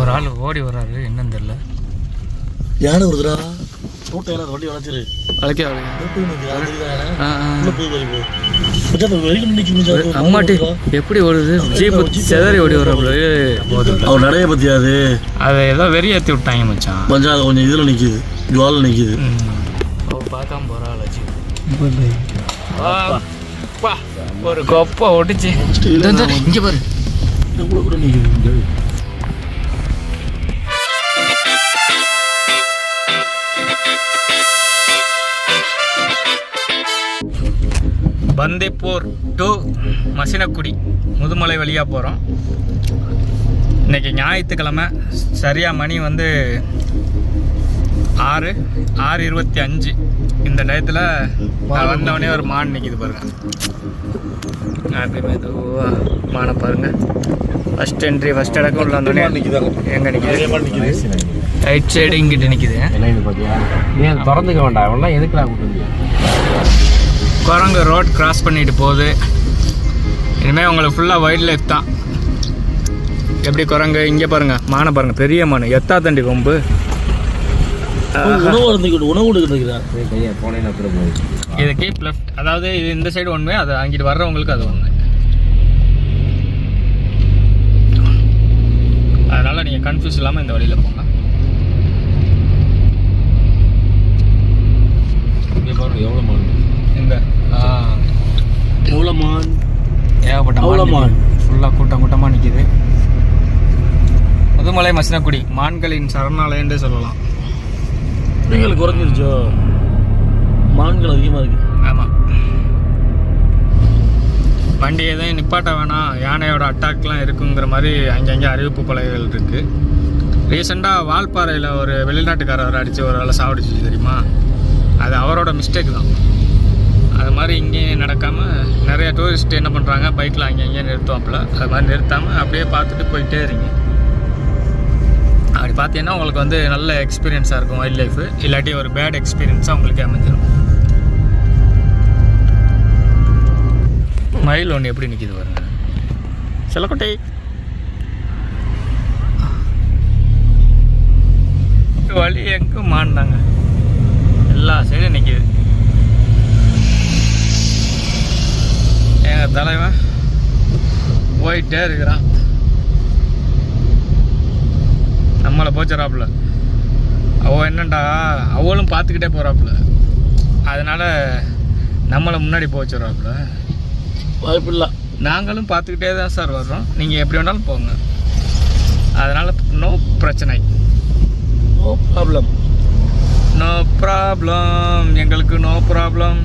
ஒரு ஆள் ஓடி வர்றாரு. என்னன்னு தெரியல. யானை வருதுடா? ரோட்டை யானை வண்டி வளர்ச்சிரு அழைக்க அம்மாட்டி எப்படி ஓடுது? ஜீப்பு செதறி ஓடி வர்றாப்புல அவர் நடைய பத்தியாது அதை? ஏதோ வெறி ஏற்றி விட்டாங்க மச்சான். கொஞ்சம் அது கொஞ்சம் இதில் நிற்கிது ஜுவாலில் நிற்கிது ஓ பார்க்காம போகிறா ஒரு கொப்பை ஒடிச்சு. இங்கே பாரு. கூட நிற்கிது பந்திப்பூர் டு மசினக்குடி முதுமலை வழியாக போகிறோம் இன்னைக்கு ஞாயிற்றுக்கிழமை சரியாக மணி வந்து ஆறு ஆறு இருபத்தி அஞ்சு. இந்த டயத்தில் நான் வந்தவொடனே ஒரு மான் நிற்கிது பாருங்க. அப்படி மெதுவாக மானை பாருங்க. ஃபஸ்ட் என்ட்ரி ஃபஸ்ட் இடக்கு உள்ள வந்தோடனே எங்கே நிற்கிது ரைட் சைடு இங்கிட்டு நிற்கிது திறந்துக்க வேண்டாம். அவன்லாம் எதுக்குடா கூட்டு குரங்கு ரோட் கிராஸ் பண்ணிட்டு போகுது. இனிமேல் உங்களுக்கு ஃபுல்லாக வைல்ட் லைஃப் தான். எப்படி குரங்கு? இங்கே பாருங்க மானை பாருங்க பெரிய மான். எத்தா தண்டி கொம்பு. உணவு இருந்துக்கிட்டு உணவு கொடுக்குறா கையை போனேன்னு அப்புறம் போகுது இது கீப் லெஃப்ட் அதாவது இது இந்த சைடு ஒன்று அது அங்கிட்டு வர்றவங்களுக்கு அது ஒன்று அதனால் நீங்கள் கன்ஃபியூஸ் இல்லாமல் இந்த வழியில் போங்க இங்கே பாருங்க எவ்வளோ மாடு எங்கே எவ்வளோ மான் ஃபுல்லாக கூட்டம் கூட்டமாக நிற்கிது. முதுமலை மசினக்குடி மான்களின் சரணாலயன்றே சொல்லலாம். புலிகள் குறைஞ்சிருச்சோ? மான்கள் அதிகமாக இருக்கு. ஆமாம் வண்டி எதையும் நிப்பாட்ட வேணாம். யானையோட அட்டாக்லாம் இருக்குங்கிற மாதிரி அங்கங்கே அறிவிப்பு பலகைகள் இருக்குது ரீசெண்டாக வால்பாறையில் ஒரு வெளிநாட்டுக்காரர் அடித்து ஒரு வேலை சாவடிச்சு தெரியுமா? அது அவரோட மிஸ்டேக் தான். அது மாதிரி இங்கேயும் நடக்காமல் நிறைய டூரிஸ்ட் என்ன பண்ணுறாங்க பைக்கில் அங்கே இங்கேயும் நிறுத்துவாப்புல. அது மாதிரி நிறுத்தாமல் அப்படியே பார்த்துட்டு போயிட்டே இருங்க. அப்படி பார்த்தீங்கன்னா உங்களுக்கு வந்து நல்ல எக்ஸ்பீரியன்ஸாக இருக்கும் வைல்ட் லைஃபு இல்லாட்டி ஒரு பேட் எக்ஸ்பீரியன்ஸாக உங்களுக்கு அமைஞ்சிடும் மயில் ஒன்று எப்படி நிற்கிது பாருங்க. செல்லக்கொட்டை. வழி எங்கும் மாண்டாங்க எல்லா சைடும் நிற்கிது எங்கள் தலைவன். போயிட்டே இருக்கிறான். நம்மளை போச்சுறாப்புல. அவ என்னண்டா? அவளும் பார்த்துக்கிட்டே போகிறாப்புல அதனால நம்மளை முன்னாடி போச்சுறாப்புல. வாய்ப்பு இல்லை நாங்களும் பார்த்துக்கிட்டே தான் சார் வர்றோம். நீங்கள் எப்படி வேணாலும் போங்க. அதனால் நோ பிரச்சனை. நோ ப்ராப்ளம் நோ ப்ராப்ளம் எங்களுக்கு நோ ப்ராப்ளம்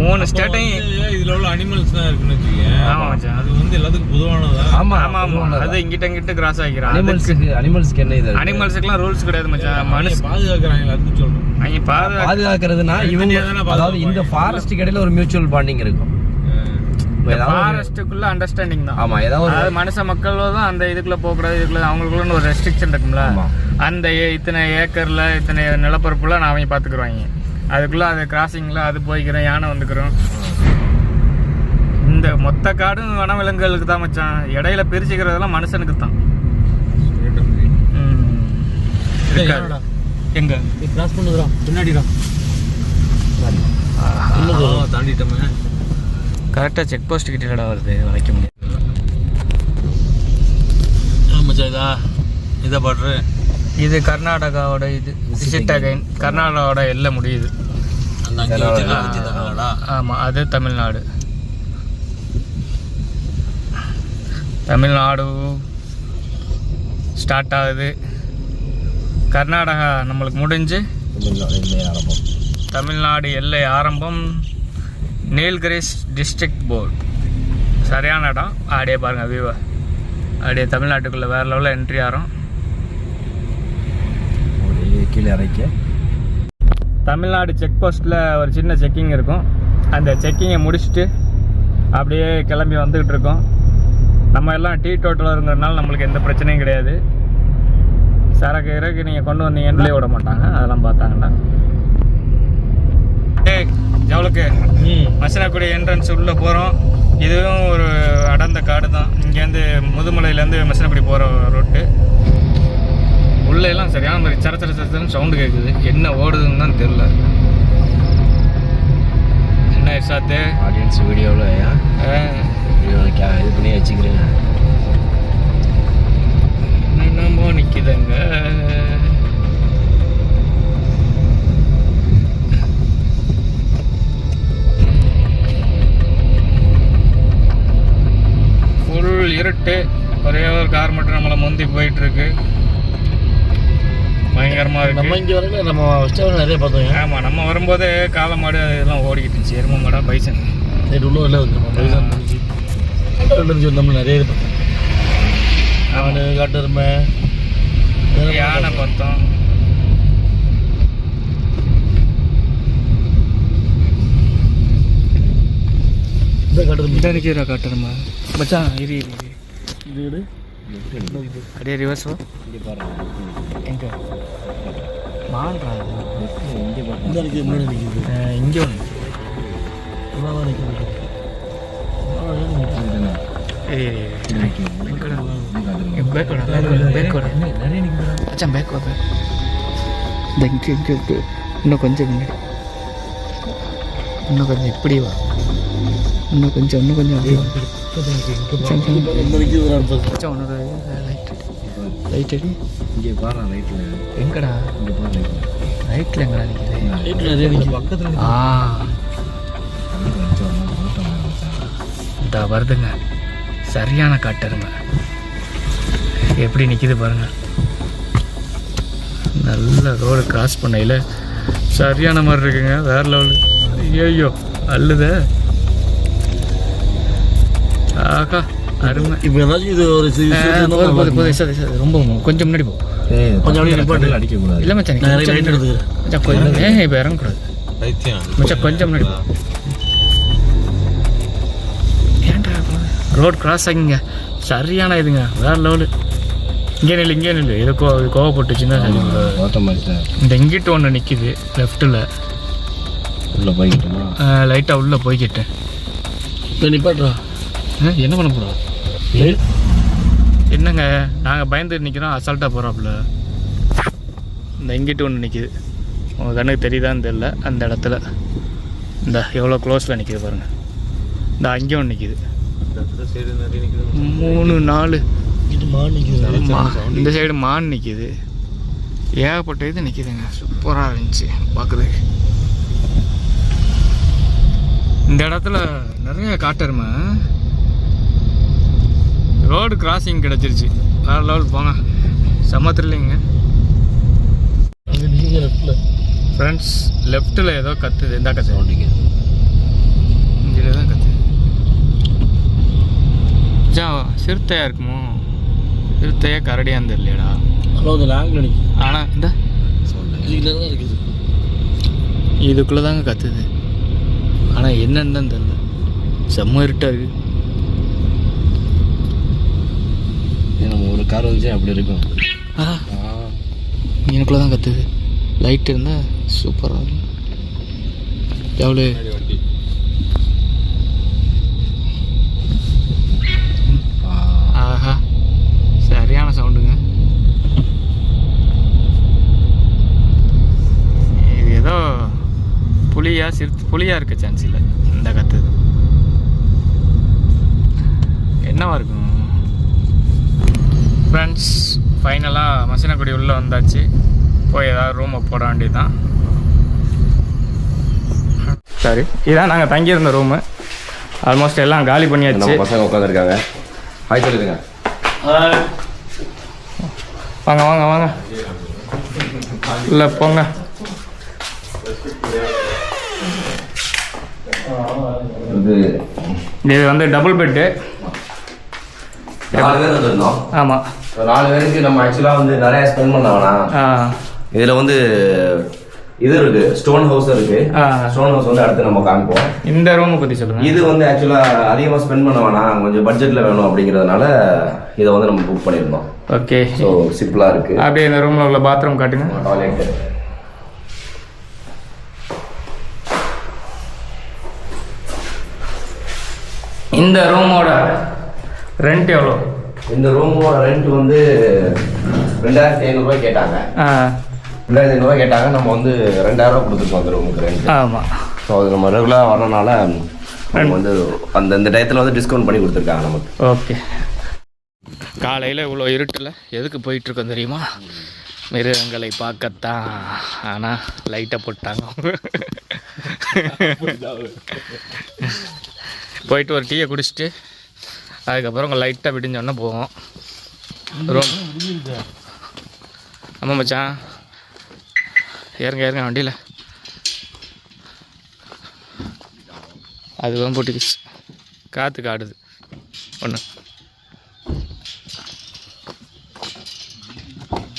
மூணு ஸ்டேட்டையும் இதுல உள்ள அனிமல்ஸ் தான் இருக்குன்னு வச்சுக்கோங்க ஆமா மச்சான். அது வந்து எல்லாத்துக்கும் பொதுவானதா? ஆமா ஆமா ஆமா அது இங்கிட்ட இங்கிட்ட கிராஸ் ஆகிக்கிறான் அனிமல்ஸுக்கு அனிமல்ஸ்க்கு என்ன இது? அனிமல்ஸுக்குலாம் ரூல்ஸ் கிடையாது மச்சான். மனுஷ பாதுகாக்கிறாங்க அதுக்கு சொல்றேன் அவங்க பாதுகா பாதுகாக்கிறதுனா இவங்க. அதாவது இந்த ஃபாரஸ்ட் இடையில ஒரு மியூச்சுவல் பாண்டிங் இருக்கும். ஃபாரஸ்ட்டுக்குள்ள அண்டர்ஸ்டாண்டிங் தான். ஆமா ஏதாவது ஒரு அதாவது மனுஷ மக்கள் தான் அந்த இதுக்குள்ள போகக்கூடாது இதுக்குள்ள அவங்களுக்குள்ள ஒரு ரெஸ்ட்ரிக்ஷன் இருக்கும்ல. ஆமா. அந்த ஏ- இத்தனை ஏக்கர்ல இத்தனை நிலப்பரப்புல நான் அவங்க பாத்துக்குருவாங்க அதுக்குள்ள அது கிராசிங்ல அது போய்க்கிறோம் யானை வந்துக்கிறோம். இந்த மொத்த காடும் வனவிலங்குகளுக்கு தான் மச்சான். இடையில பிரிச்சுக்கிறதெல்லாம் மனுஷனுக்கு தான். எங்க? கிராஸ் பின்னாடிடா. தாண்டிட்டோமே. கரெக்டாக செக் போஸ்ட் கிட்ட வருது. வைக்க முடியாது. மச்சான் இதா. இதை பாடுற இது கர்நாடகாவோட இது சிட்டகைன். கர்நாடகாவோட எல்லை முடியுது. ஆமாம் அது தமிழ்நாடு. தமிழ்நாடு ஸ்டார்ட் ஆகுது. கர்நாடகா நம்மளுக்கு முடிஞ்சு. தமிழ்நாடு எல்லை ஆரம்பம். Nilgiris district board. சரியான இடம். அப்படியே பாருங்கள் வியூவை அப்படியே தமிழ்நாட்டுக்குள்ளே வேறு லெவலில் என்ட்ரி ஆகிறோம் கீழே இறக்கி. தமிழ்நாடு செக் போஸ்ட்டில் ஒரு சின்ன செக்கிங் இருக்கும். அந்த செக்கிங்கை முடிச்சுட்டு அப்படியே கிளம்பி வந்துக்கிட்டு இருக்கோம். நம்ம எல்லாம் டீ டோட்டலருங்கிறதுனால நம்மளுக்கு எந்த பிரச்சனையும் கிடையாது. சரக்கு இறக்கு நீங்கள் கொண்டு வந்தீங்கன்னு விட மாட்டாங்க. அதெல்லாம் பார்த்தாங்கன்னா. ஏய் ஜவுளுக்கு மசனாக்குடி என்ட்ரன்ஸ் உள்ளே போகிறோம் இதுவும் ஒரு அடர்ந்த காடு தான் இங்கேருந்து முதுமலையிலேருந்து மெசனப்படி போகிற ரோட்டு உள்ள எல்லாம் சரியான மாதிரி சர சர சரன்னு சவுண்டு கேட்குது என்ன ஓடுதுன்னு தான் தெரில என்ன இர்ஷாத்து ஆடியன்ஸ் வீடியோவில் வீடியோவில் இது பண்ணி வச்சுக்கிறேங்க. என்னமோ நிற்கிதுங்க ஃபுல் இருட்டு. ஒரே ஒரு கார் மட்டும் நம்மளை முந்தி போயிட்டு இருக்கு. பயங்கரமா நம்ம இங்கே வரல நம்ம ஸ்டேவில் நிறைய பார்த்தோம் ஆமா நம்ம வரும்போதே காளை மாடு இதெல்லாம் ஓடிக்கிட்டு இருந்துச்சு. எரும மாடா பைசன் நைட்டு உள்ள வெளில வந்து நம்ம பைசன் முடிஞ்சு. நம்ம நிறைய இது பார்த்தோம். ஆடு காட்டெருமை யானை பார்த்தோம்? இந்த காட்டுறமா மச்சான் இரு இரு. இது. அப்படியே ரிவர்ஸ் எங்க? மான்றா இங்கே ஒன்று இன்னும் கொஞ்சம் இன்னும் கொஞ்சம் இப்படி வா. இன்னும் கொஞ்சம் இன்னும் கொஞ்சம் அப்படியே லைட் அடி இங்கே பாருங்க ரைட்டில் எங்கடா இங்கே பாருங்க ரைட்டில் எங்கடா நிற்கிறேன் நைட்டில் நிறைய நிற்கிது பக்கத்தில் ஆ இந்த வருதுங்க சரியான காட்டருங்க எப்படி நிற்கிது பாருங்கள் நல்ல ரோடு கிராஸ் பண்ணையில் சரியான மாதிரி இருக்குங்க வேறு லெவலு ஐயோ அல்லுதே ஆகா அருமை இப்போ ஏதாச்சும் இது ஒரு சரி சரி ரொம்ப கொஞ்சம் முன்னாடி போ கொஞ்சம். அடிக்கக்கூடாது இல்லை மச்சான் மச்சான் கொஞ்சம் ஏன் இப்போ இறங்கக்கூடாது மச்சான் கொஞ்சம் முன்னாடி போ. ஏன்டா ரோட் கிராஸ் ஆகிங்க சரியான இதுங்க வேற லெவலு இங்கே நில்லு இங்கே நில்லு இது கோ இது கோவப்பட்டுச்சுன்னா இந்த இங்கிட்டு ஒன்று நிற்கிது லெஃப்ட்டில் உள்ளே போய்கிட்டோமா லைட்டாக உள்ளே போய்கிட்டு இப்போ நிப்பாட்டுறா ஆ, என்ன பண்ண போகிறோம் என்னங்க? நாங்கள் பயந்து நிற்கிறோம் அசால்ட்டாக போகிறாப்புல இந்த இங்கிட்டு ஒன்று நிற்கிது உங்கள் கண்ணுக்கு தெரியுதான்னு தெரில அந்த இடத்துல. இந்த எவ்வளோ க்ளோஸில் நிற்கிது பாருங்கள் இந்த அங்கேயும் ஒன்று நிற்கிது மூணு நாலு. இந்த சைடு மான் நிற்கிது ஏகப்பட்ட இது நிற்கிதுங்க சூப்பராக இருந்துச்சு பார்க்குறதுக்கு இந்த இடத்துல நிறைய காட்டெருமை. ரோடு கிராசிங் கிடச்சிருச்சு. வேறு லெவல் போங்க. செம்ம த்ரில்லிங்க ஃப்ரெண்ட்ஸ் லெஃப்ட்டில் ஏதோ கத்துது. இந்த கத்து. ஓட்டிங்க இங்கே தான் கத்துது. ஜா சிறுத்தையா இருக்குமோ? சிறுத்தையா கரடியான்னு தெரியலடா அந்த லாங்கில் நிற்கிது ஆனால் இந்த. இதுக்குள்ள இருக்குது. இதுக்குள்ளே தாங்க கத்துது. ஆனால் என்னன்னு தான் தெரியல. செம்ம இருட்டாக இருக்கு நம்ம ஒரு கார் வந்துச்சு அப்படி இருக்கும். ஆ. எனக்குள்ளே தான் கத்துது. லைட் இருந்தால் சூப்பராக இருக்கும். எவ்வளோ ஆஹா. சரியான சவுண்டுங்க. இது ஏதோ புலியா சிறு புலியா இருக்க சான்ஸ் இல்லை இந்த கத்து. என்னவா இருக்கும்? ஃப்ரெண்ட்ஸ் ஃபைனலாக மசினக்குடி உள்ளே வந்தாச்சு. போய் ஏதாவது ரூமை போட வேண்டியதுதான். சரி இதான் நாங்கள் தங்கியிருந்த ரூமு ஆல்மோஸ்ட் எல்லாம் காலி பண்ணியாச்சு. பசங்க உட்காந்துருக்காங்க ஹாய் சொல்லிடுங்க. வாங்க வாங்க வாங்க. இல்லை போங்க. இது இது வந்து டபுள் பெட்டு ஆமாம் நாலு பேருக்கு நம்ம ஆக்சுவலாக வந்து நிறைய ஸ்பெண்ட் பண்ண வேணாம். இதில் வந்து இது இருக்கு ஸ்டோன் ஹவுஸ் இருக்கு. ஸ்டோன் ஹவுஸ் வந்து அடுத்து நம்ம காமிப்போம். இந்த ரூமை பற்றி சொல்லுங்கள் இது வந்து ஆக்சுவலாக அதிகமாக ஸ்பெண்ட் பண்ண வேணாம். கொஞ்சம் பட்ஜெட்டில் வேணும் அப்படிங்கிறதுனால இதை வந்து நம்ம புக் பண்ணியிருந்தோம். ஓகே ஸோ சிம்பிளாக இருக்கு. அப்படியே இந்த ரூமில் உள்ள பாத்ரூம் காட்டுங்க. டாய்லெட் இந்த ரூமோட ரெண்ட் எவ்வளோ இந்த ரூமோட ரெண்ட் வந்து ரெண்டாயிரத்தி ஐநூறுரூவா கேட்டாங்க. ஆ. ரெண்டாயிரத்தி ஐநூறுரூவா கேட்டாங்க. நம்ம வந்து ரெண்டாயிரம் கொடுத்துருக்கோம் அந்த ரூமுக்கு ரெண்ட் ஆமாம் ஸோ அது நம்ம ரெகுலராக வரனால வந்து அந்த இந்த டயத்தில் வந்து டிஸ்கவுண்ட் பண்ணி கொடுத்துருக்காங்க நமக்கு. ஓகே. காலையில் இவ்வளோ இருட்டில் எதுக்கு போயிட்டுருக்கோம் தெரியுமா? மிருகங்களை பார்க்கத்தான். ஆனால் லைட்டை போட்டாங்க போயிட்டு ஒரு டீயை குடிச்சிட்டு அதுக்கப்புறம் லைட்டாக விடிஞ்சோடனே போவோம். ரூம் ஆமாம் மச்சான். ஏறுங்க ஏறுங்க வண்டியில். அதுவும் போட்டுக்கிச்சு காற்று காடுது. ஒன்று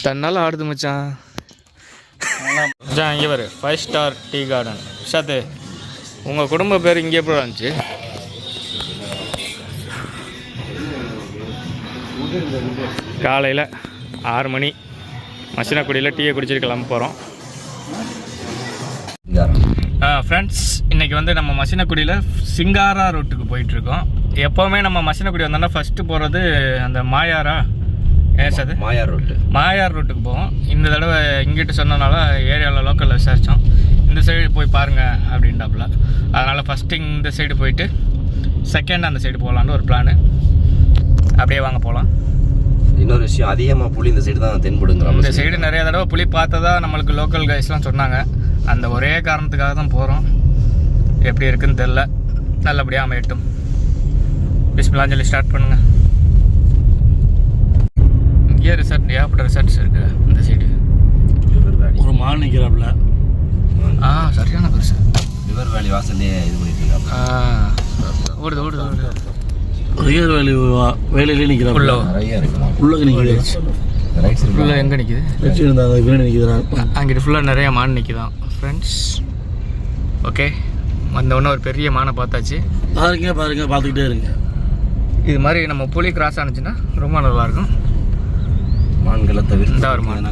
தன்னால் ஆடுது மச்சான். மச்சான் இங்கே பாரு. ஃபைவ் ஸ்டார் டீ கார்டன் சாத்து உங்கள் குடும்ப பேர் இங்கே எப்படி இருந்துச்சு. காலையில் ஆறு மணி. மசினக்குடியில் டீயை குடிச்சிட்டு கிளம்ப போகிறோம் ஃப்ரெண்ட்ஸ் இன்றைக்கி வந்து நம்ம மசினக்குடியில் சிங்காரா ரோட்டுக்கு போயிட்டுருக்கோம். எப்போவுமே நம்ம மசினக்குடி வந்தோம்னா ஃபஸ்ட்டு போகிறது அந்த மாயாரா? ஏன் சார் மாயார் ரோட்டு மாயார் ரோட்டுக்கு போவோம். இந்த தடவை இங்கிட்டு சொன்னனால ஏரியாவில் லோக்கலில் விசாரித்தோம் இந்த சைடு போய் பாருங்க அப்படின்டாப்புல. அதனால் ஃபஸ்ட்டு இந்த சைடு போயிட்டு செகண்ட் அந்த சைடு போகலான்னு ஒரு பிளானு அப்படியே வாங்க போகலாம் இன்னொரு விஷயம் அதிகமாக புளி இந்த சைடு தான் தென்படுங்கிற இந்த சைடு நிறைய தடவை புலி பார்த்ததா நம்மளுக்கு லோக்கல் கைஸ்லாம் சொன்னாங்க. அந்த ஒரே காரணத்துக்காக தான் போகிறோம் எப்படி இருக்குன்னு தெரில நல்லபடியாக அமையட்டும். பிஸ்மிலாஞ்சலி ஸ்டார்ட் பண்ணுங்க. இங்கே ரிசார்ட் ஏகப்பட்ட ரிசார்ட்ஸ் இருக்கு இந்த சைடு ஒரு மான் நிற்கிறாப்புல ஆ. சரியான பெருசு. ரிவர் வேலி வாசல்லே இது பண்ணிட்டு இருக்காங்க. ஆ. ஓடுது ஓடுது ஓடுது. ரியர் வேலி வேலையிலே நிற்கிறாப்புல உள்ள ரைட் சைடு ஃபுல்லாக எங்கே நிற்கிது வச்சுருந்தா அந்த பின்னாடி நிற்கிறான் அங்கிட்டு ஃபுல்லாக நிறைய மான் நிற்கிதான் ஃப்ரெண்ட்ஸ் ஓகே வந்த உடனே ஒரு பெரிய மானை பார்த்தாச்சு. பாருங்க பாருங்க பார்த்துக்கிட்டே இருங்க. இது மாதிரி நம்ம புலி கிராஸ் ஆனிச்சுன்னா ரொம்ப நல்லாயிருக்கும். மான்களை தவிர்த்து இந்த ஒரு மான்.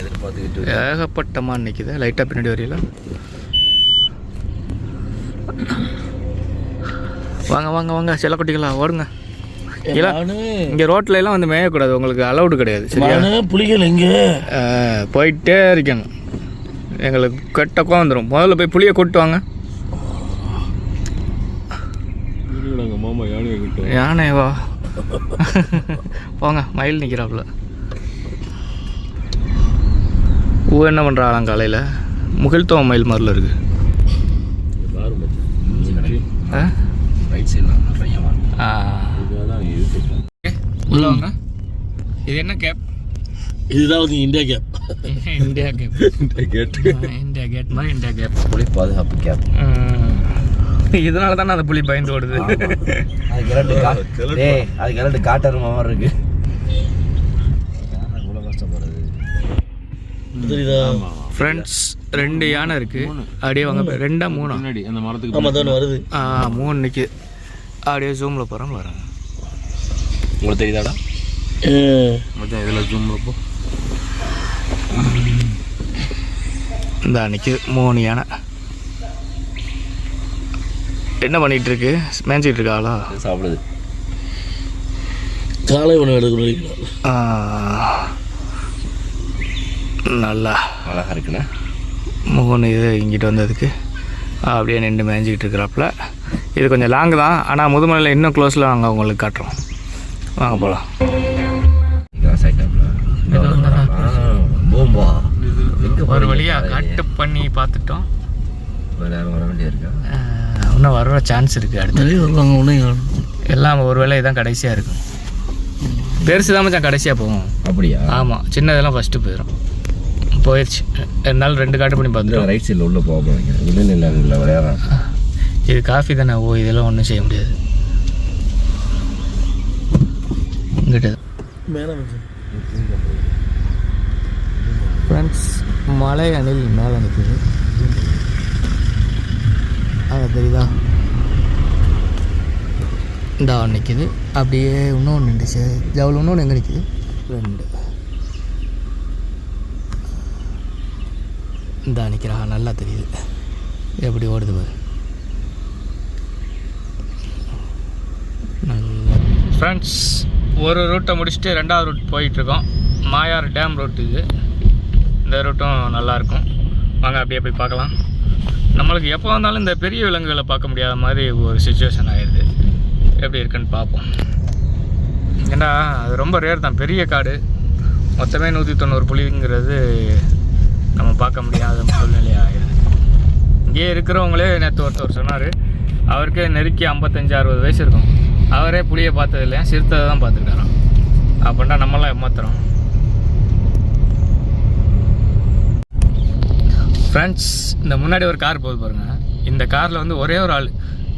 எதிர்பார்த்துக்கிட்டு ஏகப்பட்ட மான் நிற்கிது லைட்டாக பின்னாடி வரையில. வாங்க வாங்க வாங்க. செல்லக்குட்டிகளா ஓடுங்க. இங்கே ரோட்ல எல்லாம் வந்து மேயக்கூடாது. உங்களுக்கு அலௌடு கிடையாது. சரியா? மானு புலிகள் எங்க? போயிட்டே இருக்கணும். எங்களுக்கு கெட்டக்கம் வந்துடும் முதல்ல போய் புளியை கொட்டு வாங்க. மாமா யானையை கிட்ட யானை வா போங்க மயில் நிற்கிறாப்புல ஊ என்ன பண்ணுறாளாம் காலையில்? முகில்தோவ மயில் மாதிரில இருக்கு. பாரு மச்சான். ஆ? ரைட் சைடில் நிறைய உள்ள வாங்க. இது என்ன கேப்? இதுதான் வந்து இந்தியா கேப். India gap. கேட்டு. இந்தியா கேட் மாதிரி இந்தியா கேப். புலி பாதுகாப்பு கேப். இதனால தானே அந்த புலி பயந்து ஓடுது. அது கிரட்டு கா டேய் அது கிரட்டு காட்டருமா மாதிரி இருக்கு. இவ்வளோ கஷ்டப்படுறது தெரியுதா ஃப்ரெண்ட்ஸ் ரெண்டு யானை இருக்கு. அப்படியே வாங்க. ரெண்டா மூணா. முன்னாடி அந்த மரத்துக்கு வருது. ஆ மூணு நிற்கி அப்படியே ஜூமில் போகிறோம் வரேன் உங்களுக்கு தெரியுதாடா? மச்சான் இதில் ஜூம் போ. இந்த அன்னைக்கு மூணு யானை என்ன பண்ணிட்டு இருக்கு மேய்ஞ்சிட்டு இருக்காளா சாப்பிடுது. காலை உணவு எடுக்கணும் ஆ, நல்லா. அழகா இருக்குண்ணே. மூணு இது இங்கிட்டு வந்ததுக்கு. அப்படியே நின்று மேய்ஞ்சிக்கிட்டு இருக்கிறாப்புல இது கொஞ்சம் லாங் தான். ஆனால் முதுமலையில் இன்னும் க்ளோஸில் நாங்கள் உங்களுக்கு காட்டுறோம். வாங்க போகலாம் ஒரு? வழியாக கட்டு பண்ணி பார்த்துட்டோம். இன்னும் வர சான்ஸ் இருக்குது அடுத்து. நிறைய வருவாங்க ஒன்றும் எல்லாம் ஒரு வேளை இதான் கடைசியாக இருக்கும். பெருசு தான் மச்சான் கடைசியாக போகும். அப்படியா? ஆமாம் சின்னதெல்லாம் ஃபஸ்ட்டு போயிடும் போயிடுச்சு ரெண்டு நாள் ரெண்டு காட்டு பண்ணி பார்த்துட்டோம். ரைட் சைடில் உள்ள போக போறீங்க. இல்லை விளையாடுறேன் இது காஃபி தானே? ஓ இதெல்லாம் ஒன்றும் செய்ய முடியாது. இங்கிட்ட மேலே ஃப்ரெண்ட்ஸ் மலை அணில் மேலே நிற்குது. அங்கே தெரியுதா? இந்த நிற்கிது. அப்படியே இன்னொன்று நின்றுச்சு. ஜவுள் இன்னொன்று எங்கே நிற்கிது? ரெண்டு. இந்த நிற்கிறா நல்லா தெரியுது. எப்படி ஓடுது பாரு. ஃப்ரெண்ட்ஸ் ஒரு ரூட்டை முடிச்சுட்டு ரெண்டாவது ரூட் போயிட்டுருக்கோம். மாயார் டேம் ரூட் இது. இந்த ரூட்டும் நல்லாயிருக்கும். வாங்க அப்படியே போய் பார்க்கலாம். நம்மளுக்கு எப்போ வந்தாலும் இந்த பெரிய விலங்குகளை பார்க்க முடியாத மாதிரி ஒரு சுச்சுவேஷன் ஆயிடுது எப்படி இருக்குன்னு பார்ப்போம். ஏன்னா அது ரொம்ப ரேர் தான். பெரிய காடு. மொத்தமே நூற்றி தொண்ணூறு புலிங்கிறது நம்ம பார்க்க முடியாத சூழ்நிலை ஆயிடுது இங்கே இருக்கிறவங்களே நேற்று ஒருத்தர் சொன்னார் அவருக்கே நெருக்கி ஐம்பத்தஞ்சு அறுபது வயசு இருக்கும். அவரே புளியை பார்த்தது இல்லையா? சிறுத்தை தான் பார்த்துருக்காராம். அப்படின்னா நம்மளாம் ஏமாத்துறோம்? ஃப்ரெண்ட்ஸ் இந்த முன்னாடி ஒரு கார் போகுது பாருங்க. இந்த காரில் வந்து ஒரே ஒரு ஆள்.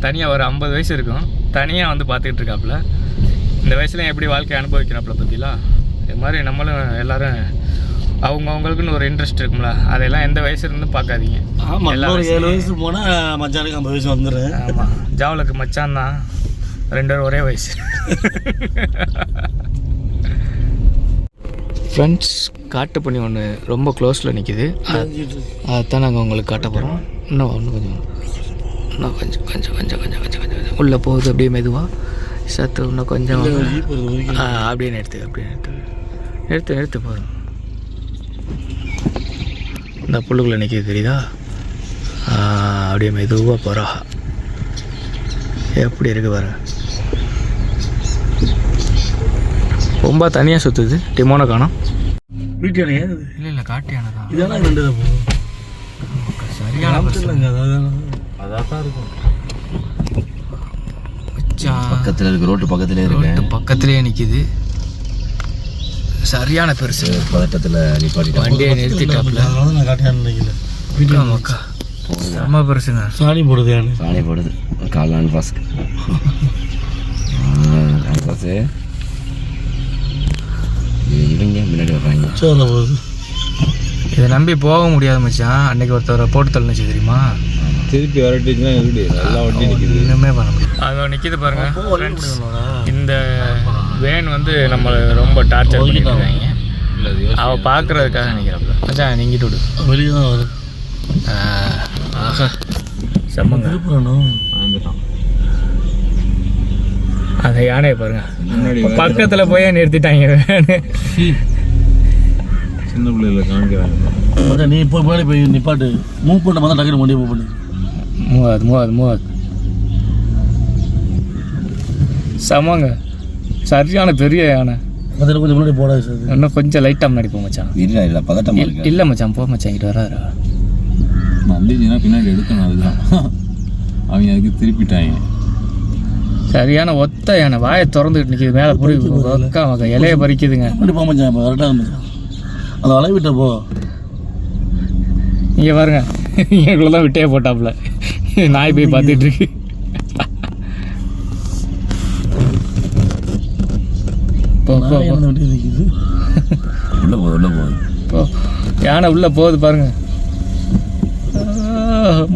தனியாக ஒரு ஐம்பது வயசு இருக்கும். தனியாக வந்து பார்த்துக்கிட்டு இருக்காப்புல. இந்த வயசுல எப்படி வாழ்க்கையை அனுபவிக்கிறாப்புல பற்றிலாம் இது மாதிரி நம்மளும் எல்லாரும் அவங்க அவங்களுக்குன்னு ஒரு இன்ட்ரெஸ்ட் இருக்கும்ல. அதெல்லாம் எந்த வயசு இருந்து பார்க்காதீங்க. ஆமாம் ஏழு. வயசு போனால் மச்சானுக்கு ஐம்பது வயசு வந்துடுறேன் ஆமாம் ஜாவலுக்கு மச்சான் தான். ரெண்டு பேரும் ஒரே வயசு. ஃப்ரெண்ட்ஸ் காட்டு பண்ணி ஒன்று ரொம்ப க்ளோஸில் நிற்கிது அதைத்தான் நாங்கள் உங்களுக்கு காட்ட போகிறோம் இன்னும் இன்னும் கொஞ்சம். இன்னும் கொஞ்சம் கொஞ்சம் கொஞ்சம் கொஞ்சம் கொஞ்சம் கொஞ்சம் கொஞ்சம். உள்ளே போகுது அப்படியே மெதுவாக சத்து இன்னும் கொஞ்சம். அப்படியே நிறுத்து அப்படியே நிறுத்து. நிறுத்து நிறுத்து போதும். இந்த புல்லுக்குள்ளே நிற்கிது தெரியுதா? அப்படியே மெதுவாக போகிறா எப்படி இருக்கு பாரு. ரொம்ப தனியாக சுற்றுது டிமோனை காணோம். வீட்டு இல்லை இல்லை காட்டு யானை தான் இதெல்லாம் ரெண்டு தான் போகும் சரியான அதான் அதான் தான் இருக்கும். பக்கத்தில் இருக்க ரோட்டு பக்கத்துலேயே இருக்கேன் ரோட்டு பக்கத்துலேயே நிற்கிது சரியான பெருசு. பதட்டத்தில் நிப்பாட்டிட்டேன் வண்டியை நிறுத்திட்டாப்ல. மக்கா செம்ம பெருசுங்க. சாணி போடுது யானு. சாணி போடுது. காலான் பாஸ்க்கு பாஸு இவங்க முன்னாடி வர்றாங்க. போகுது இதை நம்பி போக முடியாது மச்சான். அன்னைக்கு ஒருத்தர் போட்டு தள்ளுச்சு தெரியுமா? திருப்பி வரட்டுச்சுன்னா எப்படி நல்லா வண்டி நிற்கிது இன்னுமே பண்ண முடியும் அது நிற்கிது பாருங்க. இந்த வேன் வந்து நம்மளை ரொம்ப டார்ச்சர் பண்ணிட்டு இருக்காங்க. இல்லை அது அவ பார்க்கறதுக்காக நினைக்கிறப்ப மச்சான் நீங்கிட்டு விடு. வெளியே தான் வரும் ஆஹா. செம்மங்க திருப்புறணும் வந்துட்டான் அந்த யானையை பாருங்க. முன்னாடி பக்கத்துல போய் நிறுத்திட்டாங்க. சின்ன பிள்ளைல காமிக்கிறாங்க. நீ போய் முன்னாடி போய் நிப்பாட்டு. மூவ் பண்ண மாதிரி டக்குனு வண்டியை மூவ் பண்ணி மூவாது மூவாது மூவாது. செம்மங்க சரியான பெரிய யானை. மச்சான் கொஞ்சம் முன்னாடி போடாது சார். இன்னும் கொஞ்சம் லைட்டாக முன்னாடி போ மச்சான். இல்லை இல்லை இருக்கு. இல்ல மச்சான் போ மச்சான் இங்கிட்டு வராரு. வந்துச்சுன்னா பின்னாடி எடுக்கணும் அதுதான். அவங்க அதுக்கு திருப்பிட்டாங்க சரியான ஒத்த யானை வாயை திறந்துக்கிட்டு நிற்கிது மேலே புரி ஒக்கா மக்கா இலைய பறிக்குதுங்க. முன்னாடி போ மச்சான் இப்போ கரெக்டாக மச்சான் அந்த வளைவிட்ட போ. இங்கே பாருங்க. எங்களுக்குள்ள தான் விட்டே போட்டாப்புல. நாய் போய் பார்த்துட்டு இருக்கு யானை உள்ள போகுது பாருங்க. ஆ,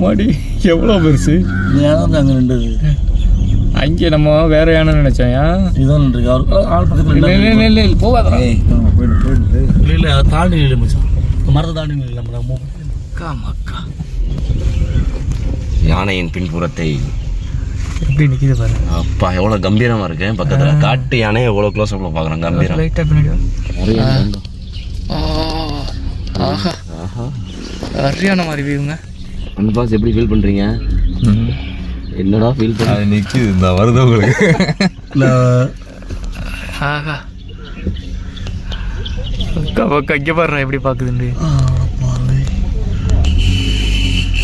மாடி. எவ்வளோ பெருசு. யானை அங்கே நின்றுது. அங்கே நம்ம வேற யானை நினைச்சோம் இதுதான் நின்றுருக்கு. அவர் ஆள் பக்கத்தில் இல்லை இல்லை இல்லை இல்லை போகாதா இல்லை இல்லை தாண்டி இல்லை மச்சான். இந்த மரத்தை தாண்டி இல்லை நம்ம மூவ். அக்கா மக்கா யானையின் பின்புறத்தை எப்படி நிற்கிது பாருங்க அப்பா எவ்வளோ கம்பீரமாக இருக்கு பக்கத்தில். காட்டு யானை எவ்வளோ க்ளோஸ் அப்பில் பார்க்குறேன் கம்பீரம். லைட்டாக பின்னாடி ஆஹா. மாதிரி வியூங்க. அந்த பாஸ் எப்படி ஃபீல் பண்ணுறீங்க என்னடா ஃபீல் பண்ண? நிற்கிது இந்த வருது உங்களுக்கு. ஆஹா இங்கே பாருங்க எப்படி பார்க்குதுண்டு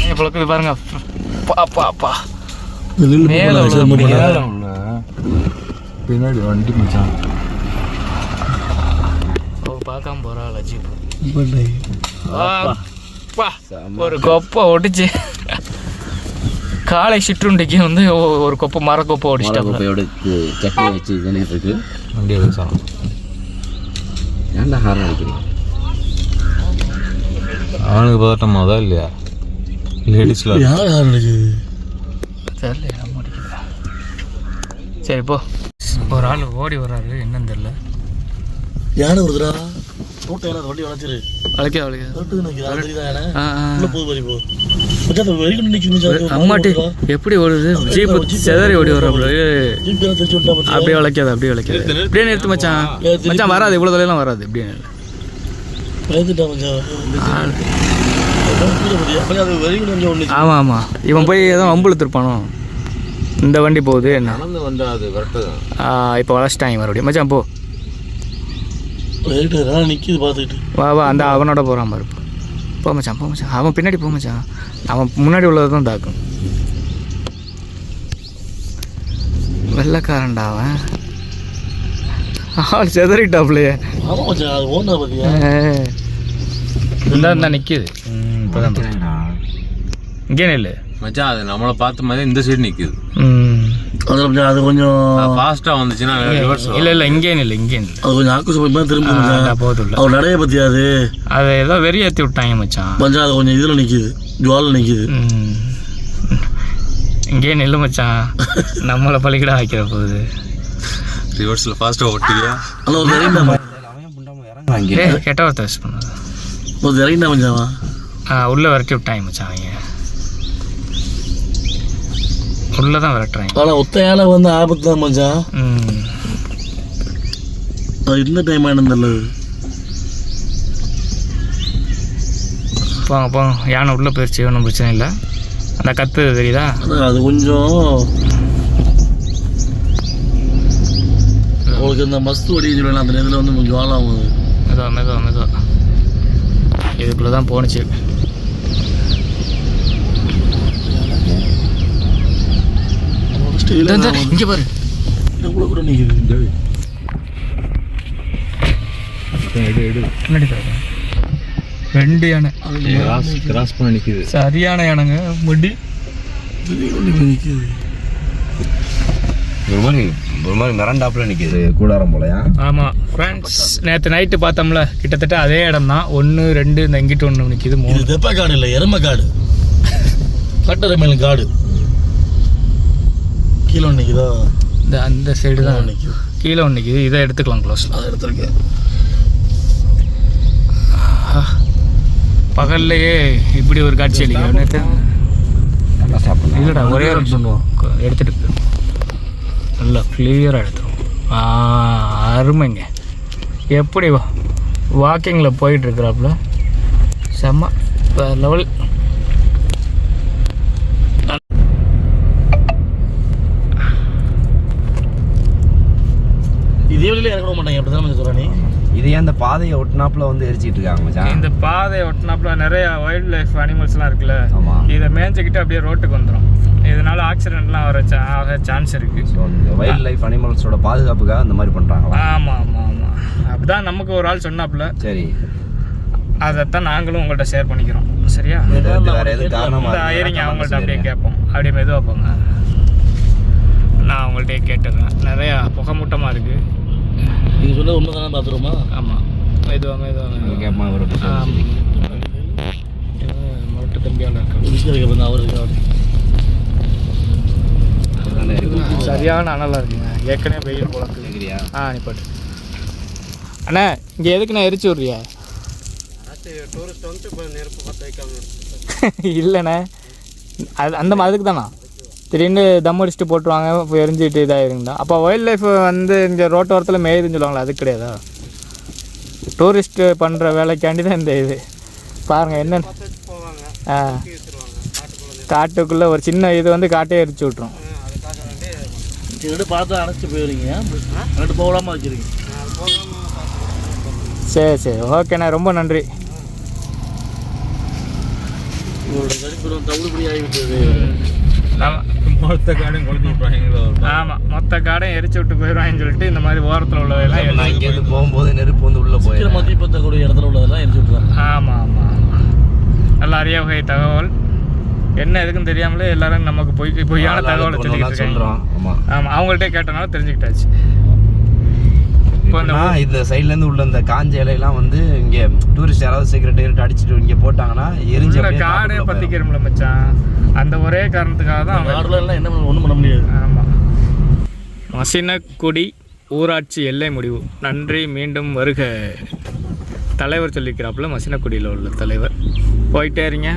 இங்கே பழக்குது பாருங்க. பா பா பா. மேலே பின்னாடி வண்டி மச்சான். ஓ பார்க்காம போகிறாள் ஜீப் பா. ஒரு கொப்பை ஒடிச்சு. காலை சிற்றுண்டிக்கு வந்து ஒரு கொப்பை மரக்கொப்பை ஒடிச்சிட்டாப்ல குப்பையோட சட்னி வச்சு தானே இருக்கு? ஏன்டா ஹாரம் அடிக்கிறீங்க? அவனுக்கு பதட்டமா தான் இல்லையா? லேடிஸ்ல. யார் தெரியல நம்ம அடிக்கல. சரி போ. ஒரு ஆள் ஓடி வர்றாரு என்னன்னு தெரியல. யானை வருதுடா வண்டி வளைச்சிரு போகுது அம்மாட்டி? எப்படி ஓடுது? ஜீப்பு செதறி ஓடி ஜீப் பார்த்தியா? அப்படியே வளைக்காது அப்படியே வளைக்காது. அப்படியே நிறுத்து மச்சான். மச்சான் வராது இவ்வளோ தொலைலாம் வராது ஒண்ணு ஆமாம் ஆமாம் இவன் போய் ஏதோ வம்பு திருப்பானோ இந்த வண்டி போகுது என்ன? நடந்து வந்தா அது கரெக்டு தான். இப்போ வளச்சிட்டாங்க மறுபடியும். மச்சான் போ. ரைட்டு நிற்கிது பார்த்துக்கிட்டு வா வா அந்த அவனோட போகிறான் பாரு. போ. போ மச்சான் போ மச்சான். அவன் பின்னாடி போ மச்சான். அவன் முன்னாடி உள்ளது தான் தாக்கும். வெள்ளைக்காரன்டா அவன். ஆள் செதறிட்டாப்லையே. ஆமாம் மச்சான் அது ஓடுனா பார்த்தியா இந்த இந்த நிற்கிது இப்போதான். இங்கே நில்லு. மச்சான் அது நம்மளை பார்த்த மாதிரி இந்த சைடு நிக்குது. ம். அதில் மச்சான் அது கொஞ்சம் ஃபாஸ்டா வந்துச்சுன்னா ரிவர்ஸ் இல்லை இல்லை இங்கே நில்லு இங்கே நில்லு அது கொஞ்சம் ஆக்கு சும்மா திரும்ப போதும் அவர் நடைய பற்றியா அது. அதை ஏதோ வெறியேற்றி விட்டாங்க மச்சான். மச்சான் அது கொஞ்சம் இதில் நிற்கிது ஜுவாலில் நிற்கிது ம். இங்கே நில்லு மச்சான். நம்மளை பழிக்கிட வைக்கிற போகுது. ரிவர்ஸ்ல ஃபாஸ்டா ஓட்டியா ஆனால் ஒரு இறங்கினா ஏ கெட்ட வார்த்தை யூஸ் பண்ணாத. ஒரு இறங்கினா மச்சான் ஆ உள்ளே விரட்டி விட்டாங்க மச்சான் அவங்க. உள்ளே தான் விரட்டுறாங்க. ஆனால் ஒத்தையால வந்து ஆபத்து தான் மச்சான். அது இந்த டைம் ஆனது நல்லது? போங்க போங்க. யானை உள்ளே போயிடுச்சு ஒன்றும் பிரச்சனை இல்லை. அந்த கத்து தெரியுதா? அது கொஞ்சம் உங்களுக்கு இந்த மஸ்து வடின்னு சொல்லலாம் அந்த நேரத்தில் வந்து கொஞ்சம் ஆகுது மெதுவா மெதுவா மெதுவா இதுக்குள்ளே தான் போணுச்சு. இங்கே பாரு. கூட நிற்கிது முன்னாடி ரெண்டு யானை. கிராஸ் கிராஸ் பண்ண நிக்குது. சரியான யானைங்க. முடி. நிற்கிது ஒரு மாதிரி ஒரு மாதிரி மிரண்டாப்புல நிற்கிது கூடாரம் போலயா? ஆமாம் ஃப்ரெண்ட்ஸ் நேற்று நைட்டு பார்த்தோம்ல கிட்டத்தட்ட அதே இடம் தான் ஒன்று ரெண்டு இந்த இங்கிட்டு ஒன்று நிற்கிது மூணு. இது தெப்ப காடு இல்லை எருமை காடு கட்டெருமையில காடு. கீழே நிற்குதா இந்த அந்த சைடு தான். நிற்குது கீழே ஒன்று நிற்கிது இதை எடுத்துக்கலாம் க்ளோஸில் அதை எடுத்துருக்கேன். பகல்லையே இப்படி ஒரு காட்சி அளிக்க இல்லைடா ஒரே ஒரு பண்ணுவோம். எடுத்துட்டு. நல்லா கிளியராக எடுத்துருவோம். ஆ அருமைங்க. எப்படி வாக்கிங்கில் போயிட்டு இருக்கிறாப்புல? செம்ம லெவல் இதே வழியில இறக்க விட மாட்டாங்க அப்படி தான் சொல்கிறேன் நீ? இது ஏன் இந்த பாதையை ஒட்டினாப்புல வந்து எரிச்சிட்டு இருக்காங்க மச்சான்? இந்த பாதை ஒட்டினாப்புல நிறைய வைல்ட் லைஃப் அனிமல்ஸ்லாம் இருக்குல்ல இதை மேய்ஞ்சிக்கிட்டு அப்படியே ரோட்டுக்கு வந்துடும் இதனால ஆக்சிடென்ட்லாம் வர ஆக சான்ஸ் இருக்கு. ஸோ இந்த வைல்ட் லைஃப் அனிமல்ஸோட பாதுகாப்புக்காக இந்த மாதிரி பண்றாங்களா? ஆமாம் ஆமாம் ஆமாம் அப்படிதான் நமக்கு ஒரு ஆள் சொன்னாப்புல. சரி. அதைத்தான் நாங்களும் உங்கள்கிட்ட ஷேர் பண்ணிக்கிறோம். சரியா? வேற எதுவும் காரணமா இந்த இருந்தா ஐயரிங்க கமெண்ட்ல அவங்கள்ட்ட அப்படியே. கேட்போம். அப்படியே மெதுவாக போங்க. நான் அவங்கள்ட்டே கேட்டுடுறேன் நிறையா புகை மூட்டமாக இருக்குது நீ சொன்னது உண்மை தானே பார்த்துருமா ஆமாம் மெதுவாக மெதுவாக இவங்க கேட்பான் இவரை பத்தி முரட்டு தம்பியால் இருக்கு? பிஸ்கட் வந்து அவர். சரியான அனலாக இருக்குங்க. ஏற்கனவே வெயில் போலக்கு கேக்குறியா? ஆ நிப்பாட்டு அண்ணா இங்கே எதுக்கு நான் எரிச்சு விட்றியா? இல்லைண்ணே. அது அந்த மாதிரி அதுக்கு தானா திடீர்னு தம் அடிச்சுட்டு போட்டுருவாங்க இப்போ எரிஞ்சிட்டு இதாயிருங்கண்ணா அப்போ வைல்ட் லைஃப் வந்து இங்கே ரோட்டோரத்தில் மேயுதுன்னு சொல்லுவாங்களா அது கிடையாதா? டூரிஸ்ட் பண்ணுற வேலைக்காண்டி தான் இந்த இது. பாருங்கள் என்ன ஆ. காட்டுக்குள்ளே ஒரு சின்ன இது வந்து காட்டே எரிச்சு விட்ரும் பார்த்து அணைச்சி போயிருங்க. அங்கிட்டு போகலாமா வச்சிருக்கீங்க சரி சரி. ஓகேண்ணா ரொம்ப நன்றி. உங்களோட கடிப்பிடம் தவிடுபடி ஆகிவிட்டது. மொத்த காடையும் கொளுத்தி விட்றாங்களோ ஆமாம் மொத்த காடையும் எரிச்சு விட்டு போயிடுவாங்கன்னு சொல்லிட்டு இந்த மாதிரி ஓரத்தில் உள்ளதெல்லாம் நான் எல்லாம் இங்கேருந்து போகும்போது நெருப்பு வந்து உள்ள சீக்கிரம் போயிடும் மதிப்பத்தக்கூடிய இடத்துல உள்ளதெல்லாம் எரிச்சு விட்டுறாங்க ஆமாம் ஆமாம் ஆமாம் நல்ல அரிய வகை தகவல். என்ன எதுக்கும் தெரியாமலே எல்லாரும் நமக்கு பொய் பொய்யான தகவலை சொல்லிக்கிட்டு இருக்காங்க. சொல்றோம். ஆமா. ஆமாம் அவங்கள்ட்ட கேட்டனால தெரிஞ்சுக்கிட்டாச்சு. இந்த இப்போனா இந்த சைடுல இருந்து உள்ள இந்த காஞ்ச இலையெல்லாம் வந்து இங்க டூரிஸ்ட் யாராவது சிகரெட் கிரெட் அடிச்சுட்டு இங்க போட்டாங்கன்னா எரிஞ்சு காடே. பற்றிக்கிறோம்ல மச்சான். அந்த ஒரே காரணத்துக்காக தான் எல்லாம் என்ன ஒன்றும் பண்ண முடியாது. ஆமாம் மசினக்குடி ஊராட்சி எல்லை முடிவு. நன்றி மீண்டும் வருக. தலைவர் சொல்லிக்கிறாப்புல மசினக்குடியில் உள்ள தலைவர். போயிட்டே இருங்க.